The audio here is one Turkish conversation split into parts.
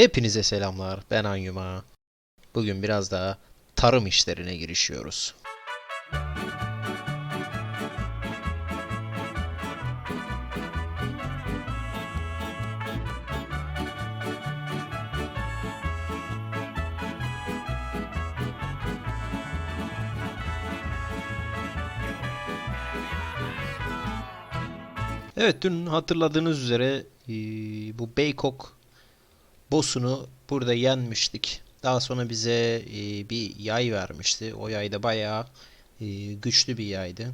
Hepinize selamlar. Ben Anyuma. Bugün biraz daha tarım işlerine girişiyoruz. Evet dün hatırladığınız üzere bu Bangkok boss'unu burada yenmiştik. Daha sonra bize eee, bir yay vermişti. O yay da bayağı eee, güçlü bir yaydı.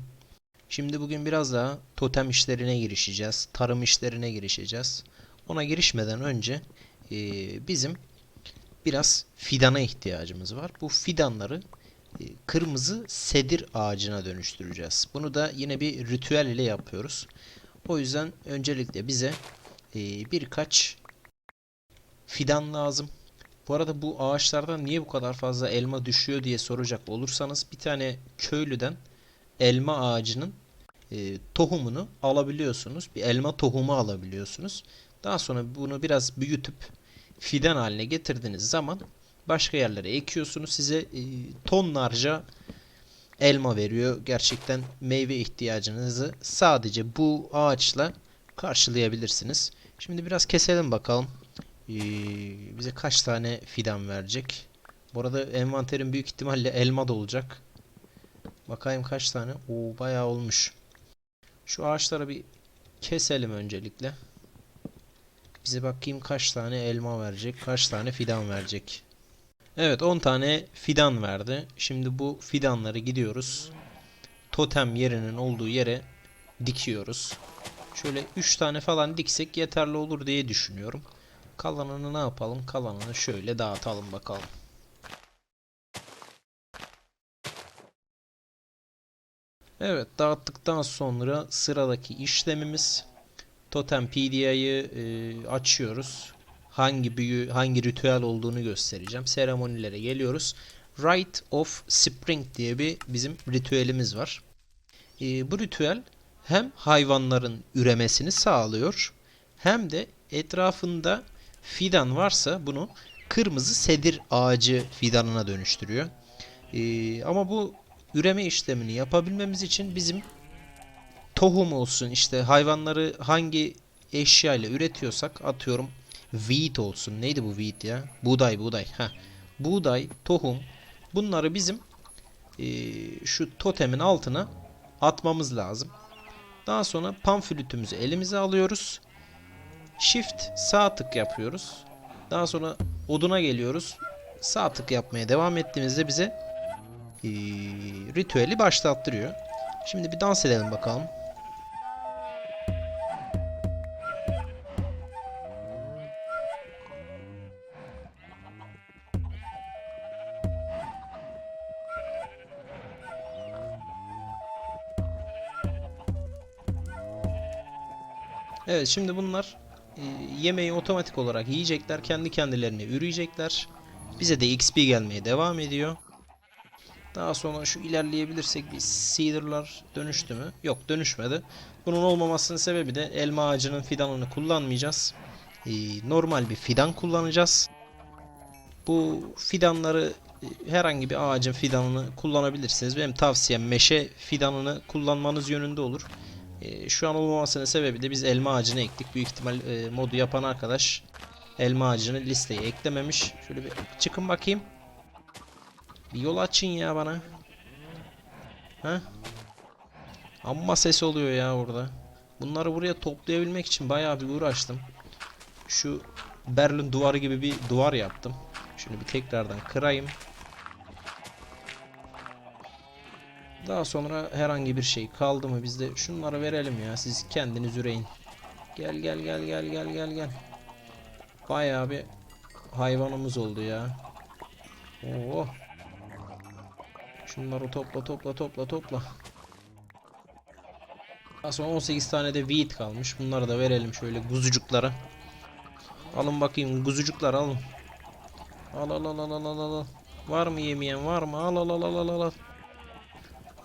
Şimdi bugün biraz daha totem işlerine girişeceğiz. Tarım işlerine girişeceğiz. Ona girişmeden önce eee, bizim biraz fidana ihtiyacımız var. Bu fidanları e, kırmızı sedir ağacına dönüştüreceğiz. Bunu da yine bir ritüel ile yapıyoruz. O yüzden öncelikle bize e, birkaç fidan lazım. Bu arada bu ağaçlardan niye bu kadar fazla elma düşüyor diye soracak olursanız bir tane köylüden elma ağacının e, tohumunu alabiliyorsunuz. Bir elma tohumu alabiliyorsunuz. Daha sonra bunu biraz büyütüp fidan haline getirdiğiniz zaman başka yerlere ekiyorsunuz. Size e, tonlarca elma veriyor. Gerçekten meyve ihtiyacınızı sadece bu ağaçla karşılayabilirsiniz. Şimdi biraz keselim bakalım. Ee, bize kaç tane fidan verecek? Bu arada envanterin büyük ihtimalle elma da olacak. Bakayım kaç tane? Oo bayağı olmuş. Şu ağaçları bir keselim öncelikle. Bize bakayım kaç tane elma verecek, kaç tane fidan verecek. Evet 10 tane fidan verdi. Şimdi bu fidanları gidiyoruz. Totem yerinin olduğu yere dikiyoruz. Şöyle 3 tane falan diksek yeterli olur diye düşünüyorum. Kalanını ne yapalım? Kalanını şöyle dağıtalım bakalım. Evet dağıttıktan sonra sıradaki işlemimiz Totem PDI'yi e, açıyoruz. Hangi büyü, hangi ritüel olduğunu göstereceğim. Seremonilere geliyoruz. Rite of Spring diye bir bizim ritüelimiz var. E, bu ritüel hem hayvanların üremesini sağlıyor hem de etrafında fidan varsa bunu kırmızı sedir ağacı fidanına dönüştürüyor. E, ama bu üreme işlemini yapabilmemiz için bizim tohum olsun işte hayvanları hangi eşya üretiyorsak atıyorum wheat olsun. Neydi bu wheat ya? Buğday buğday. Ha. Buğday, tohum bunları bizim eee, şu totemin altına atmamız lazım. Daha sonra pamflütümüzü elimize alıyoruz. Shift sağ tık yapıyoruz. Daha sonra oduna geliyoruz. Sağ tık yapmaya devam ettiğimizde bize eee, ritüeli başlattırıyor. Şimdi bir dans edelim bakalım. Evet şimdi bunlar e, yemeği otomatik olarak yiyecekler. Kendi kendilerine üreyecekler. Bize de XP gelmeye devam ediyor. Daha sonra şu ilerleyebilirsek bir Cedar'lar dönüştü mü? Yok dönüşmedi. Bunun olmamasının sebebi de elma ağacının fidanını kullanmayacağız. E, normal bir fidan kullanacağız. Bu fidanları e, herhangi bir ağacın fidanını kullanabilirsiniz. Benim tavsiyem meşe fidanını kullanmanız yönünde olur. E, şu an olmamasının sebebi de biz elma ağacını ektik. Büyük ihtimal e, modu yapan arkadaş elma ağacını listeye eklememiş. Şöyle bir çıkın bakayım. Bir yol açın ya bana. Ha? Amma ses oluyor ya orada. Bunları buraya toplayabilmek için bayağı bir uğraştım. Şu Berlin duvarı gibi bir duvar yaptım. Şunu bir tekrardan kırayım. Daha sonra herhangi bir şey kaldı mı bizde şunları verelim ya siz kendiniz üreyin. Gel gel gel gel gel gel gel. Bayağı bir hayvanımız oldu ya. Oo. Şunları topla topla topla topla. Daha sonra 18 tane de wheat kalmış. Bunları da verelim şöyle kuzucuklara. Alın bakayım kuzucuklar alın. Al al al al al al al. Var mı yemeyen var mı? Al al al al al al.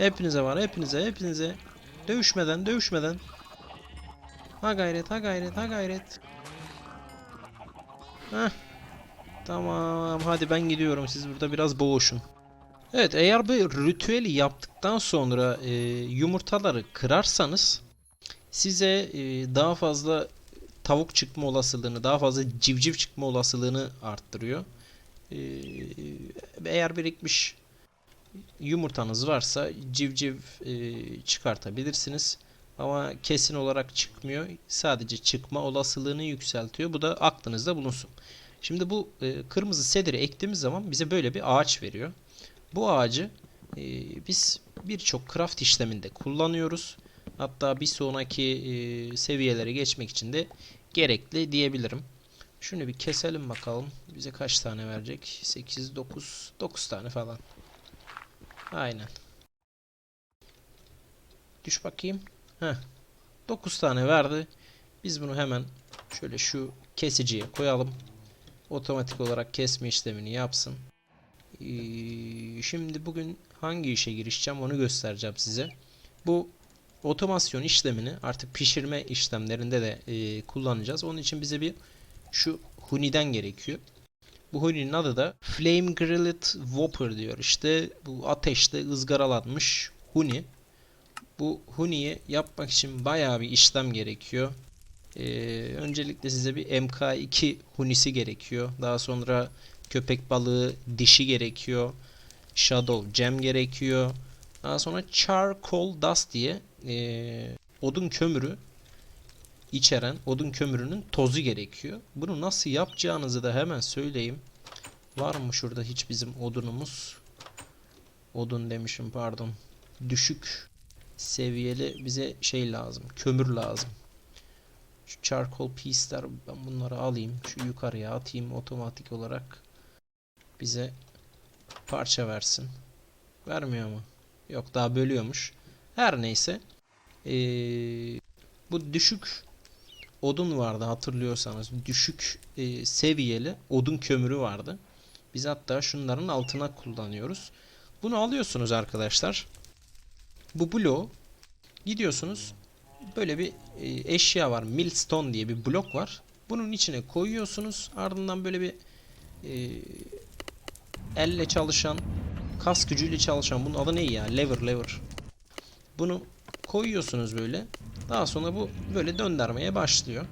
Hepinize var hepinize hepinize. Dövüşmeden dövüşmeden. Ha gayret ha gayret ha gayret. Heh. Tamam hadi ben gidiyorum. Siz burada biraz boğuşun. Evet eğer bu ritüeli yaptıktan sonra e, yumurtaları kırarsanız size e, daha fazla tavuk çıkma olasılığını, daha fazla civciv çıkma olasılığını arttırıyor. E, eğer birikmiş yumurtanız varsa civciv e, çıkartabilirsiniz. Ama kesin olarak çıkmıyor. Sadece çıkma olasılığını yükseltiyor. Bu da aklınızda bulunsun. Şimdi bu e, kırmızı sediri ektiğimiz zaman bize böyle bir ağaç veriyor. Bu ağacı e, biz birçok craft işleminde kullanıyoruz. Hatta bir sonraki e, seviyelere geçmek için de gerekli diyebilirim. Şunu bir keselim bakalım. Bize kaç tane verecek? 8, 9, 9 tane falan. Aynen. Düş bakayım. Heh. 9 tane verdi. Biz bunu hemen şöyle şu kesiciye koyalım. Otomatik olarak kesme işlemini yapsın. Ee, şimdi bugün hangi işe girişeceğim onu göstereceğim size. Bu otomasyon işlemini artık pişirme işlemlerinde de e, kullanacağız. Onun için bize bir şu Huni'den gerekiyor. Bu Huni'nin adı da Flame Grilled Whopper diyor. İşte bu ateşte ızgaralanmış Huni. Bu Huni'yi yapmak için bayağı bir işlem gerekiyor. Ee, öncelikle size bir MK2 Huni'si gerekiyor. Daha sonra köpek balığı dişi gerekiyor. Shadow Gem gerekiyor. Daha sonra Charcoal Dust diye ee, odun kömürü içeren odun kömürünün tozu gerekiyor. Bunu nasıl yapacağınızı da hemen söyleyeyim. Var mı şurada hiç bizim odunumuz? Odun demişim pardon. Düşük seviyeli bize şey lazım. Kömür lazım. Şu charcoal piece'ler ben bunları alayım. Şu yukarıya atayım otomatik olarak. Bize parça versin. Vermiyor mu? Yok daha bölüyormuş. Her neyse. Ee, bu düşük odun vardı hatırlıyorsanız. Düşük e, seviyeli odun kömürü vardı. Biz hatta şunların altına kullanıyoruz. Bunu alıyorsunuz arkadaşlar. Bu bloğu gidiyorsunuz. Böyle bir e, eşya var. Millstone diye bir blok var. Bunun içine koyuyorsunuz. Ardından böyle bir e, elle çalışan kas gücüyle çalışan bunun adı ne ya? Lever lever. Bunu koyuyorsunuz böyle. Daha sonra bu böyle döndürmeye başlıyor.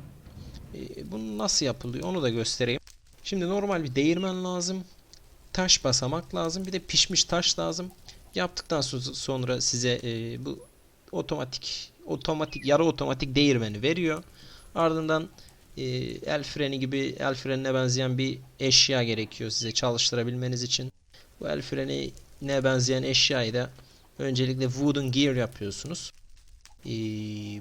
E, bunu nasıl yapılıyor onu da göstereyim. Şimdi normal bir değirmen lazım. Taş basamak lazım. Bir de pişmiş taş lazım. Yaptıktan so- sonra size e, bu otomatik otomatik yarı otomatik değirmeni veriyor. Ardından e, el freni gibi el frenine benzeyen bir eşya gerekiyor size çalıştırabilmeniz için. Bu el frenine benzeyen eşyayı da öncelikle wooden gear yapıyorsunuz. E,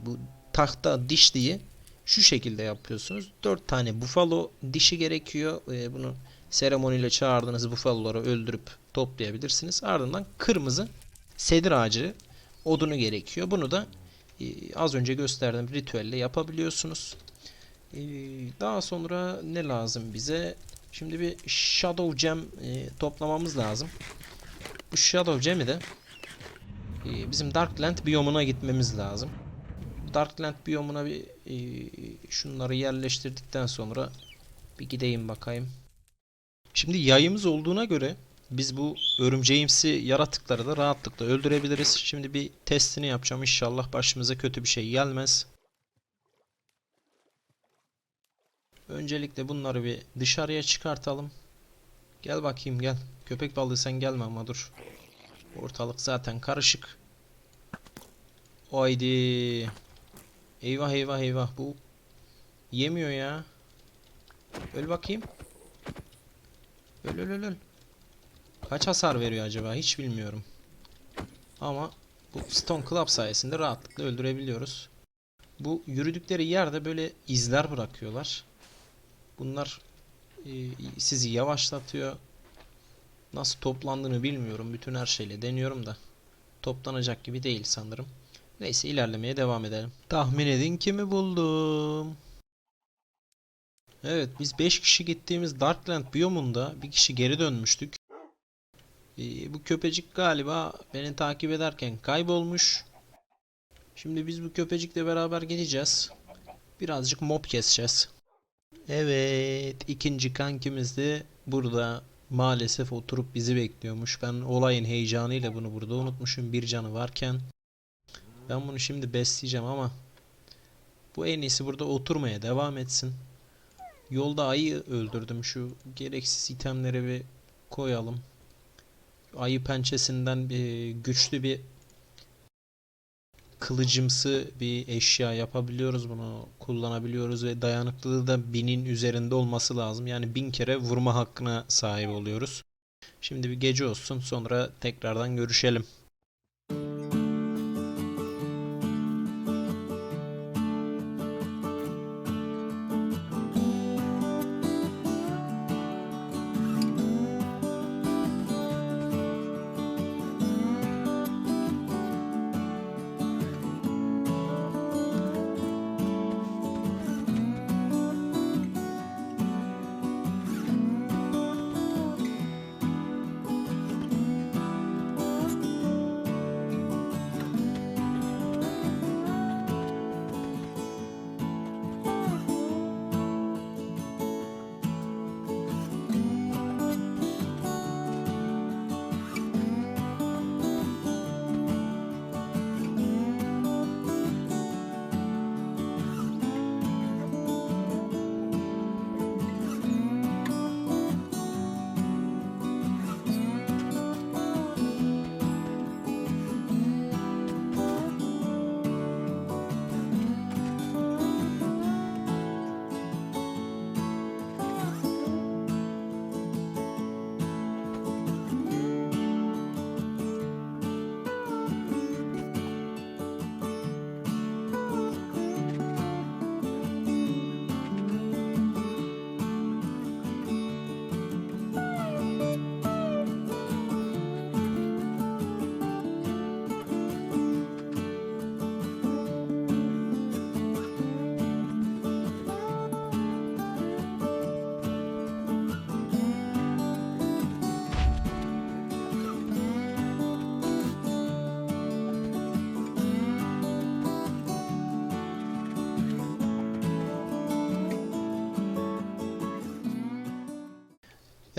bu tahta dişliyi şu şekilde yapıyorsunuz. 4 tane buffalo dişi gerekiyor. E, bunu seremoniyle çağırdığınız buffaloları öldürüp toplayabilirsiniz. Ardından kırmızı sedir ağacı odunu gerekiyor. Bunu da e, az önce gösterdiğim ritüelle yapabiliyorsunuz. E, daha sonra ne lazım bize? Şimdi bir Shadow Gem e, toplamamız lazım. Bu Shadow Gem'i de bizim Darkland biyomuna gitmemiz lazım. Darkland biyomuna bir e, şunları yerleştirdikten sonra bir gideyim bakayım. Şimdi yayımız olduğuna göre biz bu örümceğimsi yaratıkları da rahatlıkla öldürebiliriz. Şimdi bir testini yapacağım. İnşallah başımıza kötü bir şey gelmez. Öncelikle bunları bir dışarıya çıkartalım. Gel bakayım gel. Köpek balığı sen gelme ama dur. Ortalık zaten karışık. Haydi. Eyvah eyvah eyvah bu yemiyor ya. Öl bakayım. Öl öl öl öl. Kaç hasar veriyor acaba hiç bilmiyorum. Ama bu Stone Club sayesinde rahatlıkla öldürebiliyoruz. Bu yürüdükleri yerde böyle izler bırakıyorlar. Bunlar e, sizi yavaşlatıyor. Nasıl toplandığını bilmiyorum. Bütün her şeyle deniyorum da. Toplanacak gibi değil sanırım. Neyse ilerlemeye devam edelim. Tahmin edin kimi buldum. Evet biz 5 kişi gittiğimiz Darkland biyomunda bir kişi geri dönmüştük. Ee, bu köpecik galiba beni takip ederken kaybolmuş. Şimdi biz bu köpecikle beraber gideceğiz. Birazcık mob keseceğiz. Evet, ikinci kankimiz de burada maalesef oturup bizi bekliyormuş. Ben olayın heyecanıyla bunu burada unutmuşum bir canı varken. Ben bunu şimdi besleyeceğim ama bu en iyisi burada oturmaya devam etsin. Yolda ayı öldürdüm. Şu gereksiz itemleri bir koyalım. Ayı pençesinden bir güçlü bir kılıcımsı bir eşya yapabiliyoruz bunu kullanabiliyoruz ve dayanıklılığı da binin üzerinde olması lazım. Yani bin kere vurma hakkına sahip oluyoruz. Şimdi bir gece olsun sonra tekrardan görüşelim.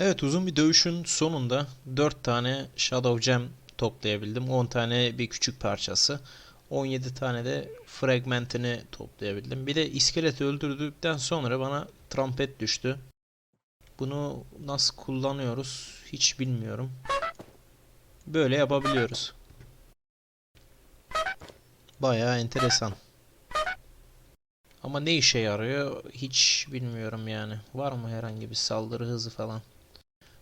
Evet uzun bir dövüşün sonunda 4 tane Shadow Gem toplayabildim. 10 tane bir küçük parçası. 17 tane de fragmentini toplayabildim. Bir de iskeleti öldürdükten sonra bana trompet düştü. Bunu nasıl kullanıyoruz hiç bilmiyorum. Böyle yapabiliyoruz. Bayağı enteresan. Ama ne işe yarıyor hiç bilmiyorum yani. Var mı herhangi bir saldırı hızı falan?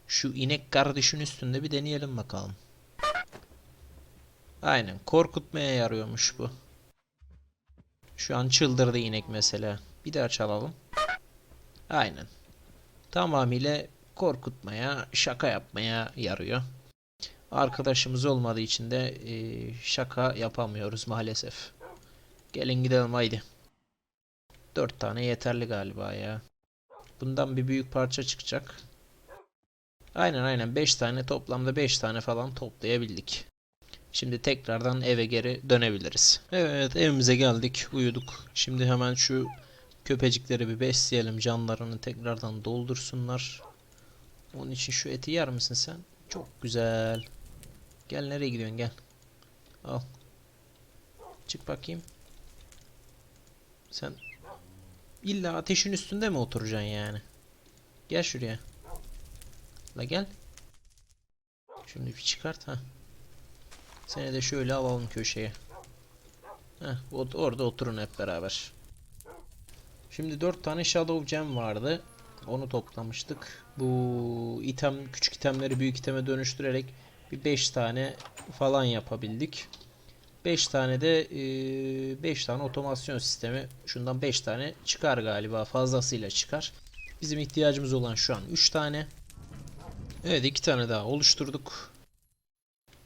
Şu inek kardeşin üstünde bir deneyelim bakalım. Aynen korkutmaya yarıyormuş bu. Şu an çıldırdı inek mesela. Bir daha çalalım. Aynen. Tamamıyla korkutmaya, şaka yapmaya yarıyor. Arkadaşımız olmadığı için de e, şaka yapamıyoruz maalesef. Gelin gidelim haydi. 4 tane yeterli galiba ya. Bundan bir büyük parça çıkacak. Aynen aynen 5 tane toplamda 5 tane falan toplayabildik. Şimdi tekrardan eve geri dönebiliriz. Evet evimize geldik uyuduk. Şimdi hemen şu köpecikleri bir besleyelim canlarını tekrardan doldursunlar. Onun için şu eti yer misin sen? Çok güzel. Gel nereye gidiyorsun gel. Al. Çık bakayım. Sen illa ateşin üstünde mi oturacaksın yani? Gel şuraya. La gel. Şimdi bir çıkart ha. Seni de şöyle alalım köşeye. Heh, orada oturun hep beraber. Şimdi 4 tane Shadow Gem vardı. Onu toplamıştık. Bu item küçük itemleri büyük iteme dönüştürerek bir 5 tane falan yapabildik. 5 tane de 5 tane otomasyon sistemi. Şundan 5 tane çıkar galiba. Fazlasıyla çıkar. Bizim ihtiyacımız olan şu an 3 tane. Evet iki tane daha oluşturduk.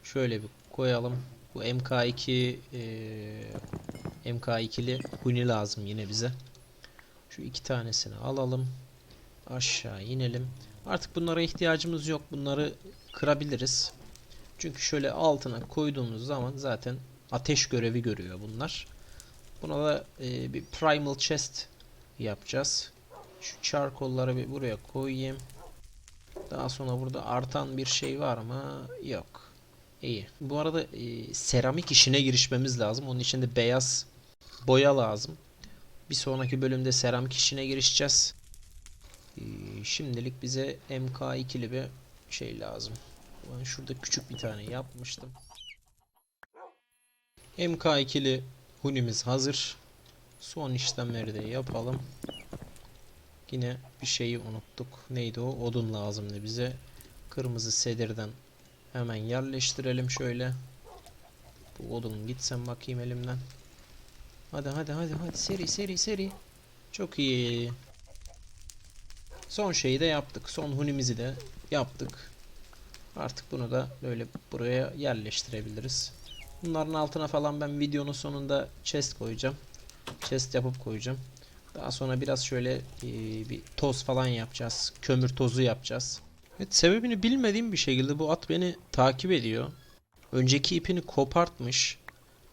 Şöyle bir koyalım. Bu MK2 eee, MK2'li huni lazım yine bize. Şu iki tanesini alalım. Aşağı inelim. Artık bunlara ihtiyacımız yok. Bunları kırabiliriz. Çünkü şöyle altına koyduğumuz zaman zaten ateş görevi görüyor bunlar. Buna da eee, bir primal chest yapacağız. Şu charcoal'ları bir buraya koyayım. Daha sonra burada artan bir şey var mı? Yok. İyi. Bu arada e, seramik işine girişmemiz lazım. Onun için de beyaz boya lazım. Bir sonraki bölümde seramik işine girişeceğiz. E, şimdilik bize MK2'li bir şey lazım. Ben şurada küçük bir tane yapmıştım. MK2'li hunimiz hazır. Son işlemleri de yapalım. Yine bir şeyi unuttuk. Neydi o? Odun lazımdı bize. Kırmızı sedirden hemen yerleştirelim şöyle. Bu odun gitsen bakayım elimden. Hadi hadi hadi hadi seri seri seri. Çok iyi. Son şeyi de yaptık. Son hunimizi de yaptık. Artık bunu da böyle buraya yerleştirebiliriz. Bunların altına falan ben videonun sonunda chest koyacağım. Chest yapıp koyacağım. Daha sonra biraz şöyle e, bir toz falan yapacağız. Kömür tozu yapacağız. Evet sebebini bilmediğim bir şekilde bu at beni takip ediyor. Önceki ipini kopartmış.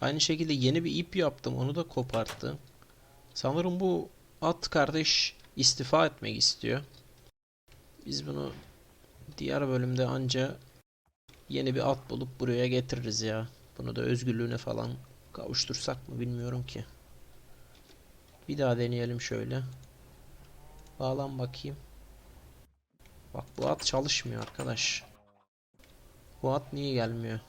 Aynı şekilde yeni bir ip yaptım. Onu da koparttı. Sanırım bu at kardeş istifa etmek istiyor. Biz bunu diğer bölümde anca yeni bir at bulup buraya getiririz ya. Bunu da özgürlüğüne falan kavuştursak mı bilmiyorum ki. Bir daha deneyelim şöyle. Bağlan bakayım. Bak bu at çalışmıyor arkadaş. Bu at niye gelmiyor?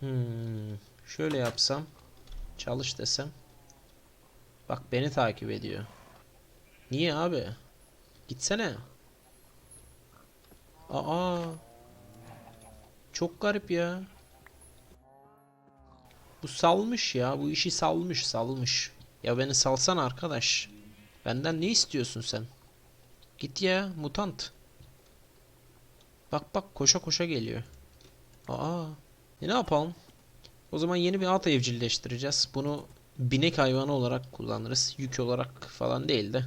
Hmm, şöyle yapsam. Çalış desem. Bak beni takip ediyor. Niye abi? Gitsene. Aa. Çok garip ya. Bu salmış ya. Bu işi salmış, salmış. Ya beni salsan arkadaş. Benden ne istiyorsun sen? Git ya mutant. Bak bak koşa koşa geliyor. Aa. E ne yapalım? O zaman yeni bir at evcilleştireceğiz. Bunu binek hayvanı olarak kullanırız. Yük olarak falan değil de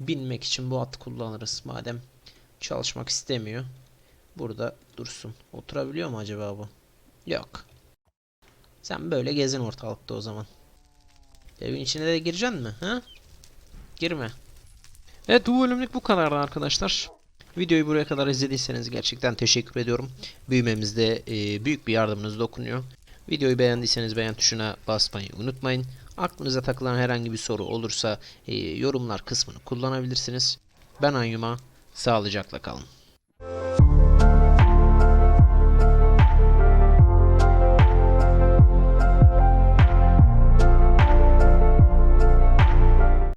binmek için bu at kullanırız. Madem çalışmak istemiyor. Burada dursun. Oturabiliyor mu acaba bu? Yok. Sen böyle gezin ortalıkta o zaman. Evin içine de gireceksin mi? Ha? Girme. Evet bu bölümlük bu kadardı arkadaşlar. Videoyu buraya kadar izlediyseniz gerçekten teşekkür ediyorum. Büyümemizde e, büyük bir yardımınız dokunuyor. Videoyu beğendiyseniz beğen tuşuna basmayı unutmayın. Aklınıza takılan herhangi bir soru olursa e, yorumlar kısmını kullanabilirsiniz. Ben Anyuma. Sağlıcakla kalın.